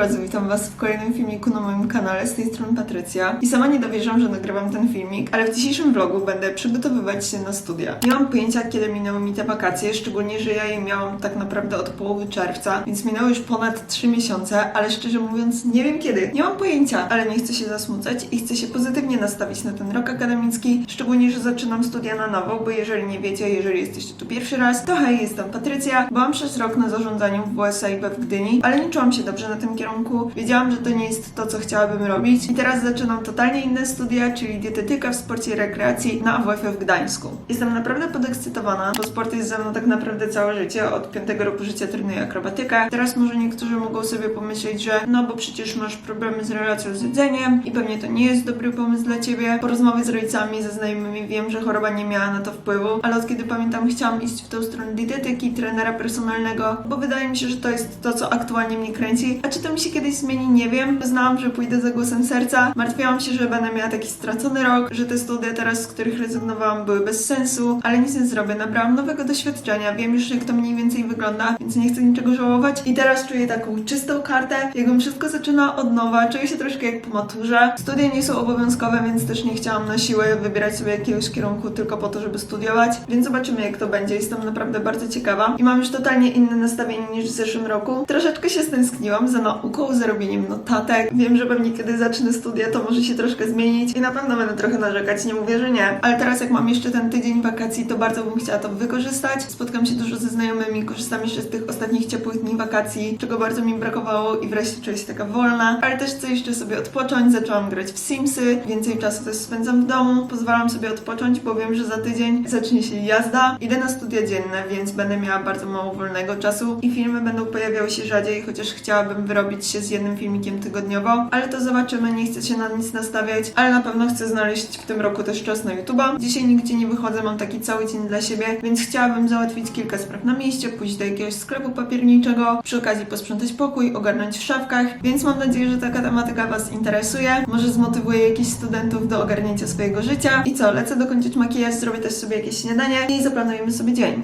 розовый witam was w kolejnym filmiku na moim kanale, z tej strony Patrycja. I sama nie dowierzam, że nagrywam ten filmik, ale w dzisiejszym vlogu będę przygotowywać się na studia. Nie mam pojęcia, kiedy minęły mi te wakacje, szczególnie, że ja je miałam tak naprawdę od połowy czerwca, więc minęło już ponad 3 miesiące, ale szczerze mówiąc nie wiem kiedy. Nie mam pojęcia, ale nie chcę się zasmucać i chcę się pozytywnie nastawić na ten rok akademicki, szczególnie, że zaczynam studia na nowo, bo jeżeli nie wiecie, jeżeli jesteście tu pierwszy raz, to hej, jestem Patrycja. Byłam przez rok na zarządzaniu w WSIB w Gdyni, ale nie czułam się dobrze na tym kierunku. Wiedziałam, że to nie jest to, co chciałabym robić i teraz zaczynam totalnie inne studia, czyli dietetyka w sporcie i rekreacji na AWF w Gdańsku. Jestem naprawdę podekscytowana, bo sport jest ze mną tak naprawdę całe życie. Od piątego roku życia trenuję akrobatykę. Teraz może niektórzy mogą sobie pomyśleć, że no bo przecież masz problemy z relacją z jedzeniem i pewnie to nie jest dobry pomysł dla ciebie. Po rozmowie z rodzicami, ze znajomymi wiem, że choroba nie miała na to wpływu, ale od kiedy pamiętam chciałam iść w tą stronę dietetyki, trenera personalnego, bo wydaje mi się, że to jest to, co aktualnie mnie kręci. A czy to mi się kiedyś zmieni, nie wiem. Znałam, że pójdę za głosem serca. Martwiłam się, że będę miała taki stracony rok, że te studia teraz, z których rezygnowałam, były bez sensu, ale nic nie zrobię. Nabrałam nowego doświadczenia, wiem już, jak to mniej więcej wygląda, więc nie chcę niczego żałować. I teraz czuję taką czystą kartę, jakbym wszystko zaczyna od nowa. Czuję się troszkę jak po maturze. Studia nie są obowiązkowe, więc też nie chciałam na siłę wybierać sobie jakiegoś kierunku tylko po to, żeby studiować. Więc zobaczymy, jak to będzie. Jestem naprawdę bardzo ciekawa. I mam już totalnie inne nastawienie niż w zeszłym roku. Troszeczkę się stęskniłam za nauką, za robieniem notatek. Wiem, że pewnie kiedy zacznę studia, to może się troszkę zmienić i na pewno będę trochę narzekać, nie mówię, że nie. Ale teraz jak mam jeszcze ten tydzień wakacji, to bardzo bym chciała to wykorzystać. Spotkam się dużo ze znajomymi, korzystam jeszcze z tych ostatnich ciepłych dni wakacji, czego bardzo mi brakowało i wreszcie czuję się taka wolna. Ale też chcę jeszcze sobie odpocząć, zaczęłam grać w Simsy, więcej czasu też spędzam w domu, pozwalam sobie odpocząć, bo wiem, że za tydzień zacznie się jazda. Idę na studia dzienne, więc będę miała bardzo mało wolnego czasu i filmy będą pojawiały się rzadziej, chociaż chciałabym wyrobić się z jednym filmikiem tygodniowo, ale to zobaczymy, nie chcę się na nic nastawiać, ale na pewno chcę znaleźć w tym roku też czas na YouTube'a. Dzisiaj nigdzie nie wychodzę, mam taki cały dzień dla siebie, więc chciałabym załatwić kilka spraw na mieście, pójść do jakiegoś sklepu papierniczego, przy okazji posprzątać pokój, ogarnąć w szafkach, więc mam nadzieję, że taka tematyka Was interesuje. Może zmotywuje jakichś studentów do ogarnięcia swojego życia. I co, lecę dokończyć makijaż, zrobię też sobie jakieś śniadanie i zaplanujemy sobie dzień.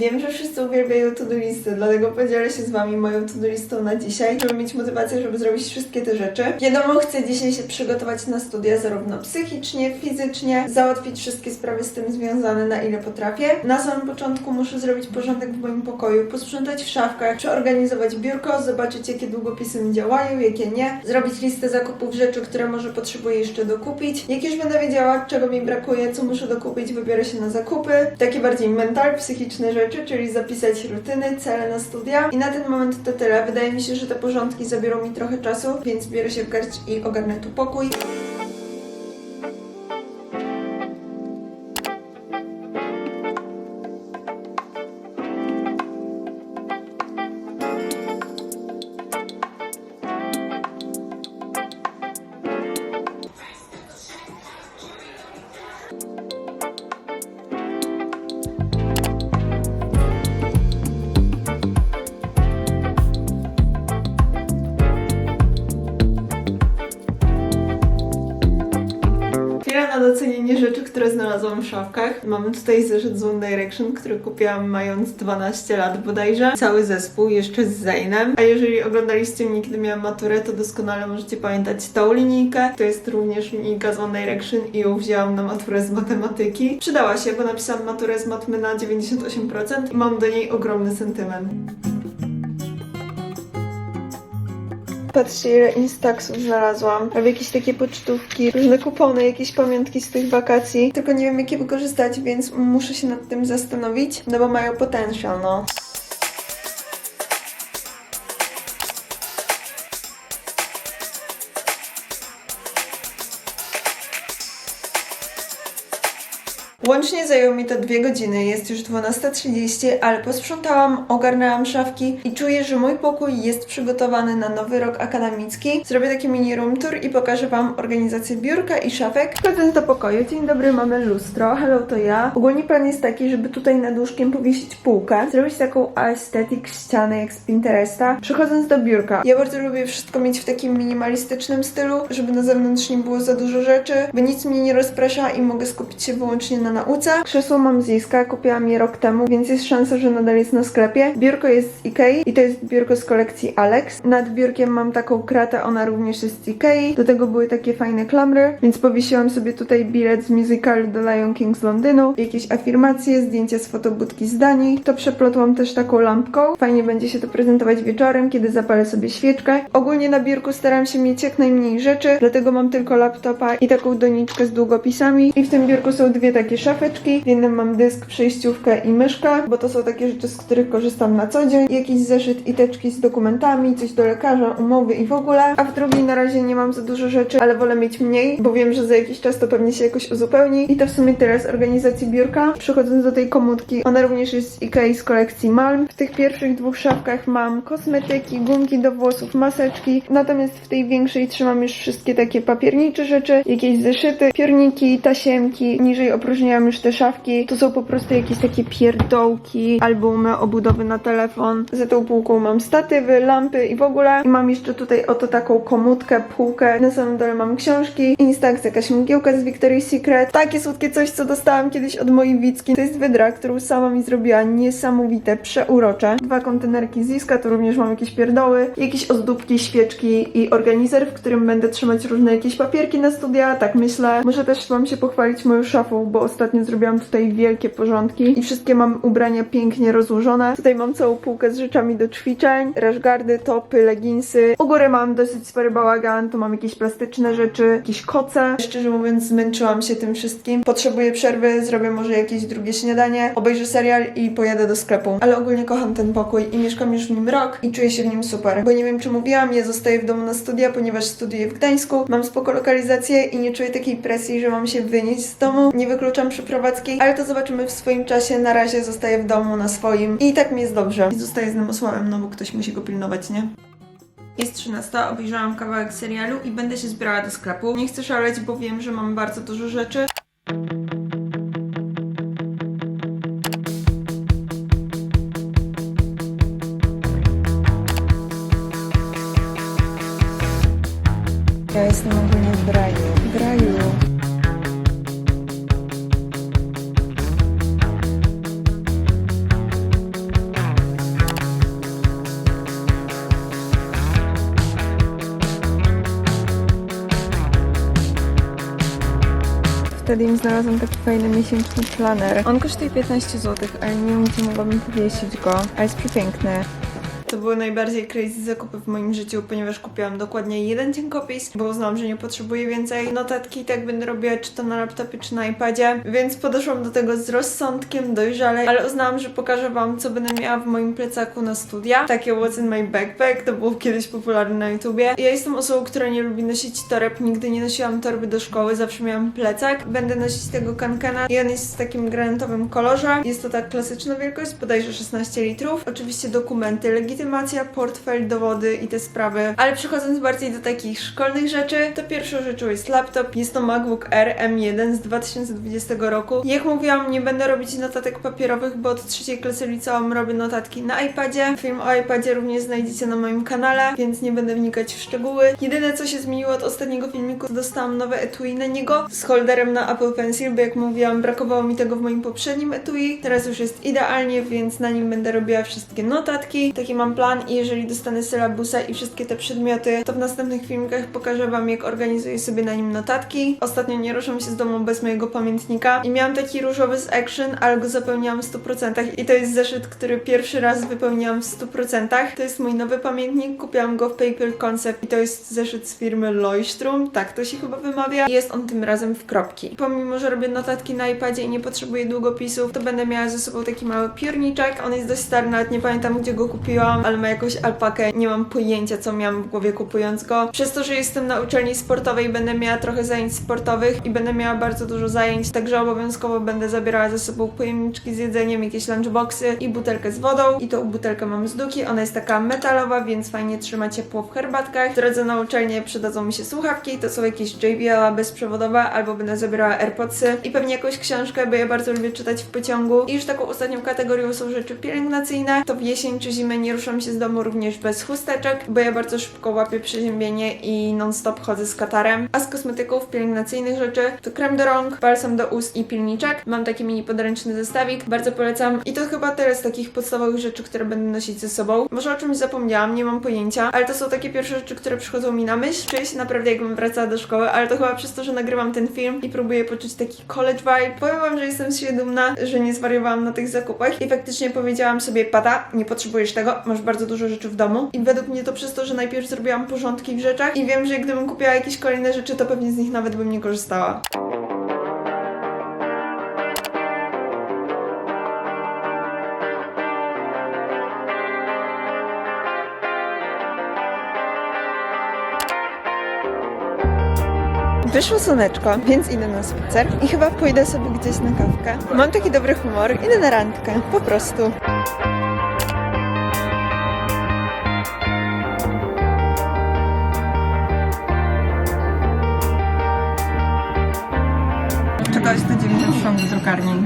Wiem, że wszyscy uwielbiają to-do listy, dlatego podzielę się z Wami moją to-do listą na dzisiaj, żeby mieć motywację, żeby zrobić wszystkie te rzeczy. Wiadomo, chcę dzisiaj się przygotować na studia zarówno psychicznie, fizycznie, załatwić wszystkie sprawy z tym związane, na ile potrafię. Na samym początku muszę zrobić porządek w moim pokoju, posprzątać w szafkach, przeorganizować biurko, zobaczyć jakie długopisy mi działają, jakie nie, zrobić listę zakupów rzeczy, które może potrzebuję jeszcze dokupić. Jak już będę wiedziała, czego mi brakuje, co muszę dokupić, wybiorę się na zakupy. Takie bardziej mental, psychiczne rzeczy, czyli zapisać rutyny, cele na studia. I na ten moment to tyle. Wydaje mi się, że te porządki zabiorą mi trochę czasu, więc biorę się w garść i ogarnę tu pokój. Docenienie rzeczy, które znalazłam w szafkach. Mamy tutaj zeszyt z One Direction, który kupiłam mając 12 lat bodajże. Cały zespół, jeszcze z Zainem. A jeżeli oglądaliście mnie, kiedy miałam maturę, to doskonale możecie pamiętać tą linijkę. To jest również linijka z One Direction i ją wzięłam na maturę z matematyki. Przydała się, bo napisałam maturę z matmy na 98% i mam do niej ogromny sentyment. Patrzcie, ile instaxów znalazłam. Albo jakieś takie pocztówki, różne kupony, jakieś pamiątki z tych wakacji. Tylko nie wiem, jakie wykorzystać, więc muszę się nad tym zastanowić, no bo mają potencjał, no. Łącznie zajęło mi to dwie godziny, jest już 12.30, ale posprzątałam, ogarnęłam szafki i czuję, że mój pokój jest przygotowany na nowy rok akademicki. Zrobię taki mini room tour i pokażę Wam organizację biurka i szafek. Wchodząc do pokoju, dzień dobry, mamy lustro, hello to ja. Ogólnie plan jest taki, żeby tutaj nad łóżkiem powiesić półkę, zrobić taką aesthetic ścianę jak z Pinteresta. Przechodząc do biurka, ja bardzo lubię wszystko mieć w takim minimalistycznym stylu, żeby na zewnątrz nie było za dużo rzeczy, by nic mnie nie rozprasza i mogę skupić się wyłącznie na nauce. Krzesło mam z Ziska, kupiłam je rok temu, więc jest szansa, że nadal jest na sklepie. Biurko jest z Ikei i to jest biurko z kolekcji Alex. Nad biurkiem mam taką kratę, ona również jest z Ikei. Do tego były takie fajne klamry, więc powiesiłam sobie tutaj bilet z musicalu The Lion King z Londynu, jakieś afirmacje, zdjęcia z fotobudki z Danii. To przeplotłam też taką lampką. Fajnie będzie się to prezentować wieczorem, kiedy zapalę sobie świeczkę. Ogólnie na biurku staram się mieć jak najmniej rzeczy, dlatego mam tylko laptopa i taką doniczkę z długopisami. I w tym biurku są dwie takie szafeczki. W jednym mam dysk, przejściówkę i myszkę, bo to są takie rzeczy, z których korzystam na co dzień. Jakiś zeszyt i teczki z dokumentami, coś do lekarza, umowy i w ogóle. A w drugiej na razie nie mam za dużo rzeczy, ale wolę mieć mniej, bo wiem, że za jakiś czas to pewnie się jakoś uzupełni. I to w sumie tyle z organizacji biurka. Przechodząc do tej komórki, ona również jest z Ikei z kolekcji Malm. W tych pierwszych dwóch szafkach mam kosmetyki, gumki do włosów, maseczki. Natomiast w tej większej trzymam już wszystkie takie papiernicze rzeczy, jakieś zeszyty, piorniki, tasiemki. Niżej już te szafki. To są po prostu jakieś takie pierdołki, albumy, obudowy na telefon. Za tą półką mam statywy, lampy i w ogóle. I mam jeszcze tutaj oto taką komódkę, półkę. Na samym dole mam książki, Instax, jakaś mgiełka z Victoria's Secret. Takie słodkie coś, co dostałam kiedyś od mojej Wicki. To jest wydra, którą sama mi zrobiła. Niesamowite, przeurocze. Dwa kontenerki z Ziska, tu również mam jakieś pierdoły, jakieś ozdóbki, świeczki i organizer, w którym będę trzymać różne jakieś papierki na studia, tak myślę. Muszę też wam się pochwalić moją szafą, bo ostatnio zrobiłam tutaj wielkie porządki i wszystkie mam ubrania pięknie rozłożone. Tutaj mam całą półkę z rzeczami do ćwiczeń, rashgardy, topy, leginsy. U góry mam dosyć spory bałagan, tu mam jakieś plastyczne rzeczy, jakieś koce. Szczerze mówiąc zmęczyłam się tym wszystkim. Potrzebuję przerwy, zrobię może jakieś drugie śniadanie, obejrzę serial i pojadę do sklepu. Ale ogólnie kocham ten pokój i mieszkam już w nim rok i czuję się w nim super. Bo nie wiem czy mówiłam, ja zostaję w domu na studia, ponieważ studiuję w Gdańsku. Mam spoko lokalizację i nie czuję takiej presji, że mam się wynieść z domu. Nie wykluczam przeprowadzki, ale to zobaczymy w swoim czasie. Na razie zostaję w domu na swoim i tak mi jest dobrze. I zostaję z Nemosławem, no bo ktoś musi go pilnować, nie? Jest 13, obejrzałam kawałek serialu i będę się zbierała do sklepu. Nie chcę szaleć, bo wiem, że mam bardzo dużo rzeczy. Wtedy im znalazłam taki fajny miesięczny planer. On kosztuje 15 zł, ale nie wiem, gdzie mogłabym powiesić go, ale jest przepiękny. To były najbardziej crazy zakupy w moim życiu, ponieważ kupiłam dokładnie jeden dźwiękopis, bo uznałam, że nie potrzebuję więcej. Notatki i tak będę robiła czy to na laptopie, czy na iPadzie, więc podeszłam do tego z rozsądkiem, dojrzale, ale uznałam, że pokażę Wam, co będę miała w moim plecaku na studia. Takie What's in my backpack, to było kiedyś popularne na YouTubie. Ja jestem osobą, która nie lubi nosić toreb, nigdy nie nosiłam torby do szkoły, zawsze miałam plecak. Będę nosić tego kankana i on jest w takim granatowym kolorze. Jest to tak klasyczna wielkość, bodajże 16 litrów. Oczywiście dokumenty, legitymacja, portfel, dowody i te sprawy. Ale przechodząc bardziej do takich szkolnych rzeczy, to pierwszą rzeczą jest laptop. Jest to MacBook Air M1 z 2020 roku. Jak mówiłam, nie będę robić notatek papierowych, bo od trzeciej klasy liceum robię notatki na iPadzie. Film o iPadzie również znajdziecie na moim kanale, więc nie będę wnikać w szczegóły. Jedyne co się zmieniło od ostatniego filmiku, dostałam nowe etui na niego z holderem na Apple Pencil, bo jak mówiłam, brakowało mi tego w moim poprzednim etui. Teraz już jest idealnie, więc na nim będę robiła wszystkie notatki. Takie mam mam plan i jeżeli dostanę sylabusa i wszystkie te przedmioty, to w następnych filmikach pokażę wam, jak organizuję sobie na nim notatki. Ostatnio nie ruszam się z domu bez mojego pamiętnika i miałam taki różowy z Action, ale go zapełniłam w 100% i to jest zeszyt, który pierwszy raz wypełniłam w 100%. To jest mój nowy pamiętnik, kupiłam go w Paper Concept i to jest zeszyt z firmy Leuchtturm, tak to się chyba wymawia. Jest on tym razem w kropki. Pomimo, że robię notatki na iPadzie i nie potrzebuję długopisów, to będę miała ze sobą taki mały piórniczek. On jest dość stary, nawet nie pamiętam gdzie go kupiłam, ale ma jakąś alpakę. Nie mam pojęcia, co miałam w głowie kupując go. Przez to, że jestem na uczelni sportowej, będę miała trochę zajęć sportowych i będę miała bardzo dużo zajęć, także obowiązkowo będę zabierała ze sobą pojemniczki z jedzeniem, jakieś lunchboxy i butelkę z wodą. I tą butelkę mam z Duki. Ona jest taka metalowa, więc fajnie trzyma ciepło w herbatkach. W drodze na uczelnię przydadzą mi się słuchawki, to są jakieś JBL bezprzewodowe, albo będę zabierała AirPodsy i pewnie jakąś książkę, bo ja bardzo lubię czytać w pociągu. I już taką ostatnią kategorią są rzeczy pielęgnacyjne. To w jesień czy zimę nie ruszam się z domu również bez chusteczek, bo ja bardzo szybko łapię przeziębienie i non-stop chodzę z katarem. A z kosmetyków pielęgnacyjnych rzeczy to krem do rąk, balsam do ust i pilniczek. Mam taki mini podręczny zestawik, bardzo polecam. I to chyba tyle z takich podstawowych rzeczy, które będę nosić ze sobą. Może o czymś zapomniałam, nie mam pojęcia, ale to są takie pierwsze rzeczy, które przychodzą mi na myśl. Czuję się naprawdę jakbym wracała do szkoły, ale to chyba przez to, że nagrywam ten film i próbuję poczuć taki college vibe. Powiem wam, że jestem z siebie dumna, że nie zwariowałam na tych zakupach i faktycznie powiedziałam sobie, Pata, nie potrzebujesz tego, masz bardzo dużo rzeczy w domu. I według mnie to przez to, że najpierw zrobiłam porządki w rzeczach i wiem, że gdybym kupiła jakieś kolejne rzeczy, to pewnie z nich nawet bym nie korzystała. Wyszło słoneczko, więc idę na spacer i chyba pójdę sobie gdzieś na kawkę. Mam taki dobry humor, idę na randkę, po prostu. Drukarni.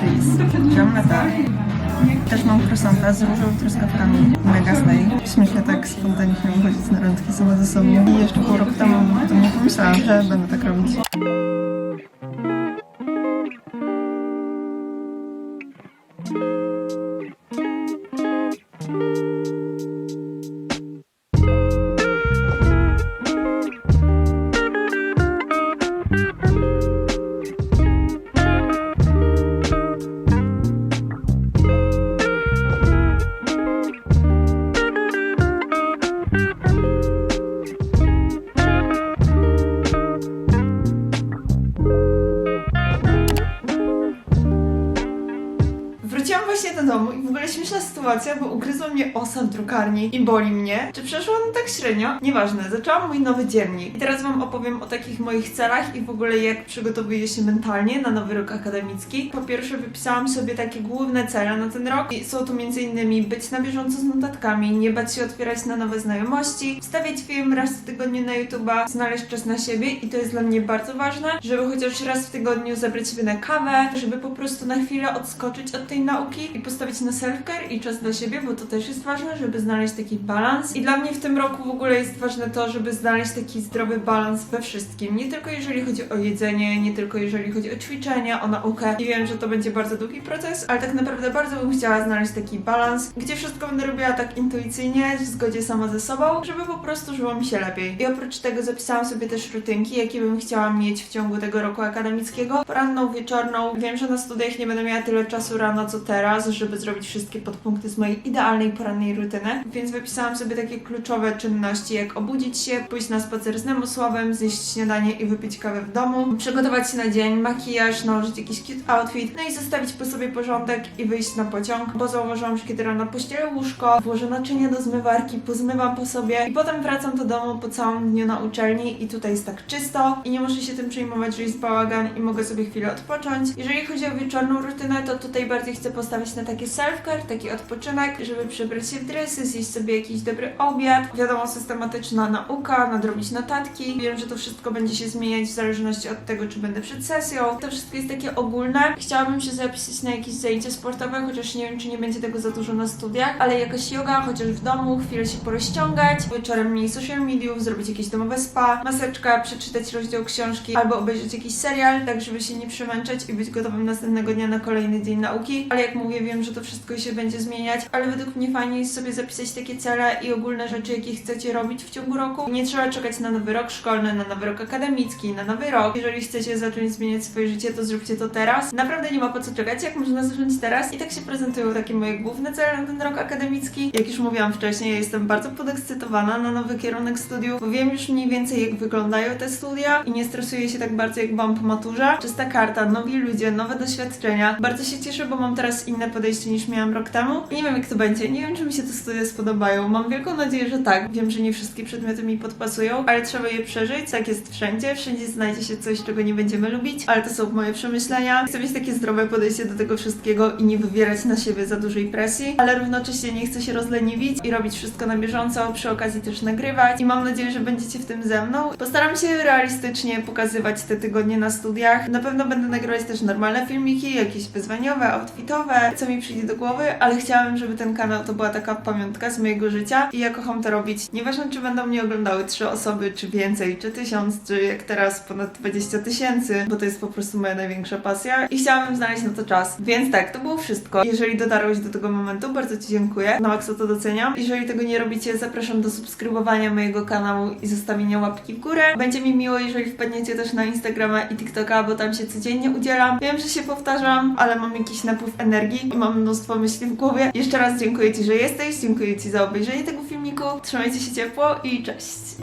Please. Wziąłem lata. Też mam croissanta z różą i truskawkami. Mega slay. Śmiesznie tak spontanicznie chodzić na randki sama ze sobą. I jeszcze pół roku temu to nie pomyślałam, że będę tak robić. W drukarni i boli mnie. Czy przeszło no tak średnio? Nieważne, zaczęłam mój nowy dziennik. I teraz wam opowiem o takich moich celach i w ogóle jak przygotowuję się mentalnie na nowy rok akademicki. Po pierwsze wypisałam sobie takie główne cele na ten rok i są to m.in. być na bieżąco z notatkami, nie bać się otwierać na nowe znajomości, wstawiać film raz w tygodniu na YouTube'a, znaleźć czas na siebie i to jest dla mnie bardzo ważne, żeby chociaż raz w tygodniu zabrać sobie na kawę, żeby po prostu na chwilę odskoczyć od tej nauki i postawić na self-care i czas dla siebie, bo to też jest ważne, żeby znaleźć taki balans. I dla mnie w tym roku w ogóle jest ważne to, żeby znaleźć taki zdrowy balans we wszystkim. Nie tylko jeżeli chodzi o jedzenie, nie tylko jeżeli chodzi o ćwiczenia, o naukę. I wiem, że to będzie bardzo długi proces, ale tak naprawdę bardzo bym chciała znaleźć taki balans, gdzie wszystko będę robiła tak intuicyjnie, w zgodzie sama ze sobą, żeby po prostu żyło mi się lepiej. I oprócz tego zapisałam sobie też rutynki, jakie bym chciała mieć w ciągu tego roku akademickiego. Poranną, wieczorną. Wiem, że na studiach nie będę miała tyle czasu rano co teraz, żeby zrobić wszystkie podpunkty z mojej idealnej porannej rutyny, więc wypisałam sobie takie kluczowe czynności, jak obudzić się, pójść na spacer z Nemosławem, zjeść śniadanie i wypić kawę w domu, przygotować się na dzień, makijaż, nałożyć jakiś cute outfit, no i zostawić po sobie porządek i wyjść na pociąg, bo zauważyłam, że kiedy rano pościelę łóżko, włożę naczynia do zmywarki, pozmywam po sobie i potem wracam do domu po całym dniu na uczelni i tutaj jest tak czysto i nie muszę się tym przejmować, że jest bałagan i mogę sobie chwilę odpocząć. Jeżeli chodzi o wieczorną rutynę, to tutaj bardziej chcę postawić na takie self-care, taki odpoczynek, żeby przebrać się w dresy, zjeść sobie jakiś dobry obiad. Wiadomo, systematyczna nauka, nadrobić notatki. Wiem, że to wszystko będzie się zmieniać w zależności od tego, czy będę przed sesją. To wszystko jest takie ogólne. Chciałabym się zapisać na jakieś zajęcia sportowe, chociaż nie wiem, czy nie będzie tego za dużo na studiach, ale jakaś yoga, chociaż w domu, chwilę się porozciągać, wieczorem mniej social mediów, zrobić jakieś domowe spa, maseczka, przeczytać rozdział książki albo obejrzeć jakiś serial, tak żeby się nie przemęczać i być gotowym następnego dnia na kolejny dzień nauki. Ale jak mówię, wiem, że to wszystko się będzie zmieniać ale według mnie fajnie jest sobie zapisać takie cele i ogólne rzeczy, jakie chcecie robić w ciągu roku. Nie trzeba czekać na nowy rok szkolny, na nowy rok akademicki, na nowy rok. Jeżeli chcecie zacząć zmieniać swoje życie, to zróbcie to teraz. Naprawdę nie ma po co czekać, jak można zacząć teraz. I tak się prezentują takie moje główne cele na ten rok akademicki. Jak już mówiłam wcześniej, ja jestem bardzo podekscytowana na nowy kierunek studiów, bo wiem już mniej więcej jak wyglądają te studia i nie stresuję się tak bardzo jak byłam po maturze. Czysta karta, nowi ludzie, nowe doświadczenia. Bardzo się cieszę, bo mam teraz inne podejście niż miałam rok temu. I nie wiem jak to będzie, nie wiem czy mi się te studia spodobają. Mam wielką nadzieję, że tak. Wiem, że nie wszystkie przedmioty mi podpasują, ale trzeba je przeżyć, tak jest wszędzie. Wszędzie znajdzie się coś, czego nie będziemy lubić, ale to są moje przemyślenia. Chcę mieć takie zdrowe podejście do tego wszystkiego i nie wywierać na siebie za dużej presji, ale równocześnie nie chcę się rozleniwić i robić wszystko na bieżąco, przy okazji też nagrywać i mam nadzieję, że będziecie w tym ze mną. Postaram się realistycznie pokazywać te tygodnie na studiach. Na pewno będę nagrywać też normalne filmiki, jakieś wyzwaniowe, outfitowe, co mi przyjdzie do głowy, ale chciałabym, żeby ten kanał to była taka pamiątka z mojego życia i ja kocham to robić. Nieważne, czy będą mnie oglądały trzy osoby, czy więcej, czy tysiąc, czy jak teraz ponad 20 tysięcy, bo to jest po prostu moja największa pasja i chciałabym znaleźć na to czas. Więc tak, to było wszystko. Jeżeli dotarłeś do tego momentu, bardzo Ci dziękuję. Na maksa to doceniam. Jeżeli tego nie robicie, zapraszam do subskrybowania mojego kanału i zostawienia łapki w górę. Będzie mi miło, jeżeli wpadniecie też na Instagrama i TikToka, bo tam się codziennie udzielam. Wiem, że się powtarzam, ale mam jakiś napływ energii i mam mnóstwo myśli w głowie. Jeszcze raz dziękuję Ci, że jesteś, dziękuję Ci za obejrzenie tego filmiku. Trzymajcie się ciepło i cześć!